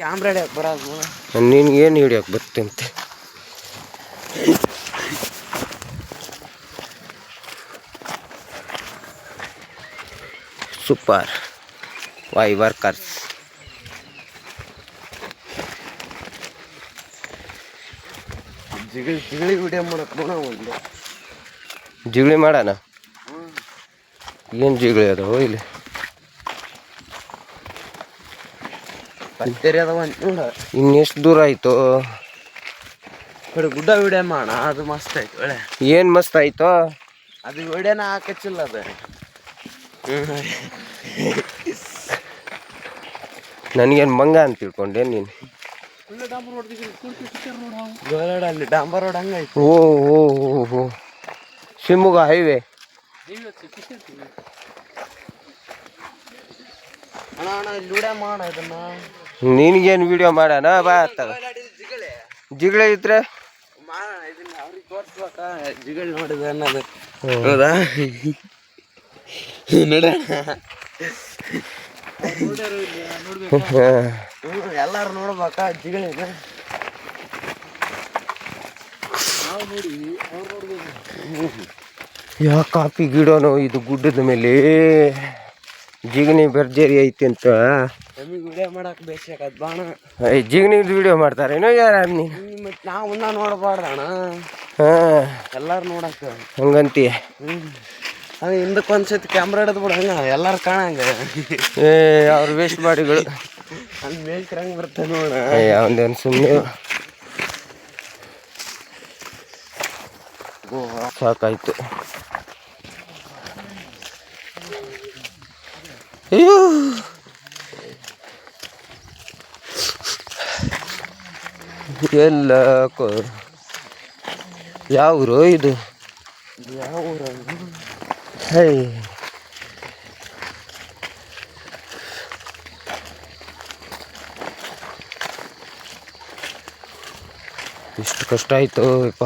Camera ಹಿಡಿಯಕ್ ನೀನು ಏನು ಹಿಡಿಯೋಕೆ ಬರ್ತಂತೆ ಸೂಪರ್ ವೈ ವರ್ಕರ್ಸ್ ಜಿಗಳಿ ಜಿಗಳಿ ವಿಡಿಯೋ ಮಾಡಕ್ಕೆ ಒಂದು ಜಿಗಳಿ ಮಾಡೋಣ? ಏನು ಜಿಗಳಿ ಅದಾವ ಇಲ್ಲಿ ಪತ್ತೇರಿ ಅದಾವ ಅಂತ ನೋಡ ಇನ್ನೆಷ್ಟು ದೂರ ಆಯಿತು? ಕಡೆ ಗುಡ್ಡ ವಿಡಿಯೋ ಮಾಡ ಅದು ಮಸ್ತ್ ಆಯ್ತು ಒಳ್ಳೆ. ಏನು ಮಸ್ತ್ ಆಯ್ತು? ಅದು ವಿಡಿಯೋನ ಹಾಕಚ್ಚಿಲ್ಲ ಅದು. ನನಗೇನು ಮಂಗ ಅಂತ ತಿಳ್ಕೊಂಡೆ ನೀನು. ಅಲ್ಲಿ ಡಾಂಬರ್ ರೋಡ್ ಹಂಗಾಯ್ತು ಓ ಓ ಓ ಓ. ಶಿವಮೊಗ್ಗ ಹೈವೇ ಅಣ್ಣ ಅಣ್ಣ ಇಲ್ಲಿ ವಿಡಿಯೋ ಮಾಡ ಇದನ್ನ. ನಿನಗೇನು ವಿಡಿಯೋ ಮಾಡೋಣ? ಬಾ ತಗ ಜಿಗಳೆ ಇದ್ರೆ? ಜಿಗಳಿ ನೋಡಿದ ಅನ್ನೋದು. ಹೌದಾ? ನೋಡ ಎಲ್ಲಾರು ನೋಡ್ಬೇಕ? ಜಿಗಳಿನ ಯಾ ಕಾಫಿ ಗಿಡನೋ ಇದು ಗುಡ್ಡದ ಮೇಲೆ? ಜಿಗಣಿ ಭರ್ಜರಿ ಐತಿ ಅಂತ. ನಮಗೆ ವಿಡಿಯೋ ಮಾಡಕ್ ಬೇಸಾಕತ್ ಬಾಣ. ಏ ಜಿಗಣಿದು ವಿಡಿಯೋ ಮಾಡ್ತಾರೇನೋ ಯಾರ ನೀ ಮತ್ತೆ ನಾವು ಉನ್ನ ನೋಡಬಾರ್ದಣ್ಣ ಹಾಂ. ಎಲ್ಲಾರು ನೋಡಕ್ಕ ಹಂಗಂತೀಯ ಹ್ಞೂ ಹಿಂದಕ್ಕೆ ಒಂದ್ಸತಿ ಕ್ಯಾಮ್ರಾ ಹಿಡಿದು ಬಿಡ ಹಂಗ ಎಲ್ಲಾರು ಕಾಣಂಗ. ಏ ಅವ್ರು ವೇಸ್ಟ್ ಮಾಡಿಗಳು ಅಲ್ಲಿ ಮೇಲ್ಕ್ರ ಬರ್ತೆ ನೋಡ ಏ ಅವನದೇನು ಸುಮ್ಮನೆ ಸಾಕಾಯ್ತು. ಅಯ್ಯೋ. ಎಲ್ಲ ಕೊ ಯಾವ ಊರು ಇದು ಯಾವ ಊರು ಹೇ ಇಷ್ಟು ಕಷ್ಟ ಆಯ್ತು ಯಪ್ಪ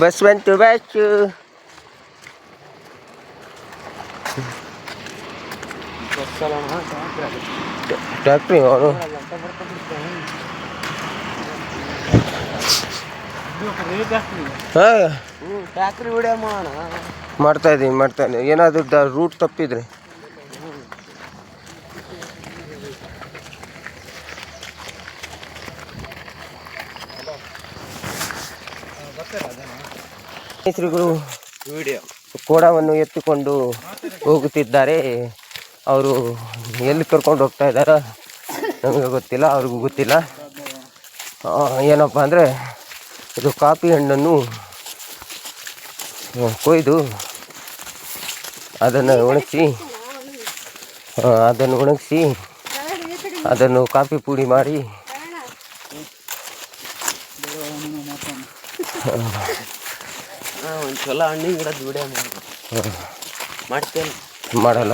ಬಸ್ ಬಂತು ಬಸ್ಸು ಅವರು ಅವನು ಮಾಡ್ತಾ ಇದ್ದೀನಿ ಮಾಡ್ತಾ ಇದ್ದೀನಿ. ಏನಾದರೂ ರೂಟ್ ತಪ್ಪಿದ್ರೆ. ಸ್ನೇಹಿತರುಗಳು ವಿಡಿಯೋ ಕೋಡವನ್ನು ಎತ್ತಿಕೊಂಡು ಹೋಗುತ್ತಿದ್ದಾರೆ. ಅವರು ಎಲ್ಲಿ ಕರ್ಕೊಂಡು ಹೋಗ್ತಾ ಇದ್ದಾರೋ ನಮಗೆ ಗೊತ್ತಿಲ್ಲ ಅವ್ರಿಗೂ ಗೊತ್ತಿಲ್ಲ. ಏನಪ್ಪ ಅಂದರೆ ಇದು ಕಾಫಿ ಹಣ್ಣನ್ನು ಕೊಯ್ದು ಅದನ್ನು ಒಣಗಿಸಿ ಅದನ್ನು ಒಣಗಿಸಿ ಅದನ್ನು ಕಾಫಿ ಪುಡಿ ಮಾಡಿ ಚಲೋ ಹಣ್ಣಿನ ಗಿಡದ ವಿಡಿಯೋ ಮಾಡ್ತೇನೆ. ಮಾಡಲ್ಲ.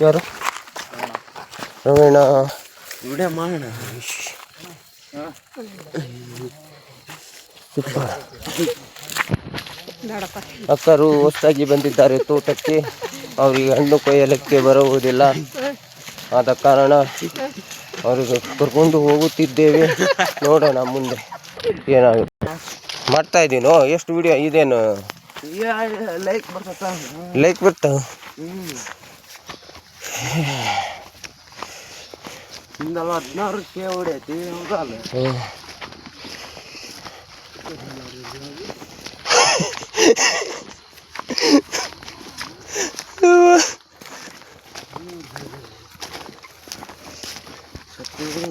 ಯಾರು? ರವೀಣ ಅಕ್ಕರು ಹೊಸದಾಗಿ ಬಂದಿದ್ದಾರೆ ತೋಟಕ್ಕೆ. ಅವರಿಗೆ ಹಣ್ಣು ಕೊಯ್ಯಲಿಕ್ಕೆ ಬರುವುದಿಲ್ಲ. ಆದ ಕಾರಣ ಅವರಿಗೆ ಕರ್ಕೊಂಡು ಹೋಗುತ್ತಿದ್ದೇವೆ. ನೋಡೋಣ ಮುಂದೆ ಏನಾಗುತ್ತೆ. ಮಾಡ್ತಾ ಇದ್ದೀನೋ ಎಷ್ಟು ವಿಡಿಯೋ ಇದೇನು? ಲೈಕ್ ಬರ್ತದ ಲೈಕ್ ಬರ್ತಾವ ಹ್ಞೂ ಹಿಂದಲ್ಲ ಹದಿನಾರು ಕೆ ಹೊಡೆಯತಿ ಹೌದಲ್ಲ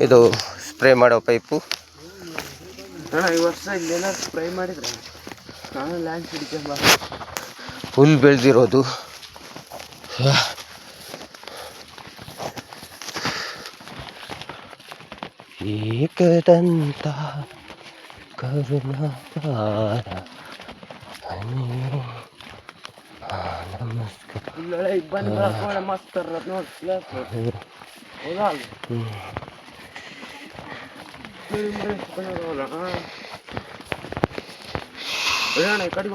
ಇದು ಸ್ಪ್ರೇ ಮಾಡೋ ಪೈಪು ಅಣ್ಣ ಈ ವರ್ಷ ಇಲ್ಲೇನಾದ್ರು ಸ್ಪ್ರೈ ಮಾಡಿದ್ರೆ ನಾನು ಲ್ಯಾಂಡ್ ಹಿಡಿಕೊಂಬ ಹುಲ್ ಬೆಳೆದಿರೋದು. ಏಕದಂತ ಕರುಣಾಕಾರ ನಮಸ್ಕಾರ. ಇಲ್ಲೊಳೆ ಇಬ್ಬನಿ ಬರ್ಕೊಳ್ಳೆ ಮಸ್ತ್ ಇರ್ತದೆ ನೋಡಿ ಹೌದಾ. ಅಲ್ಲಿ ಅಣ್ಣ ಈ ಕಡೆಗೆ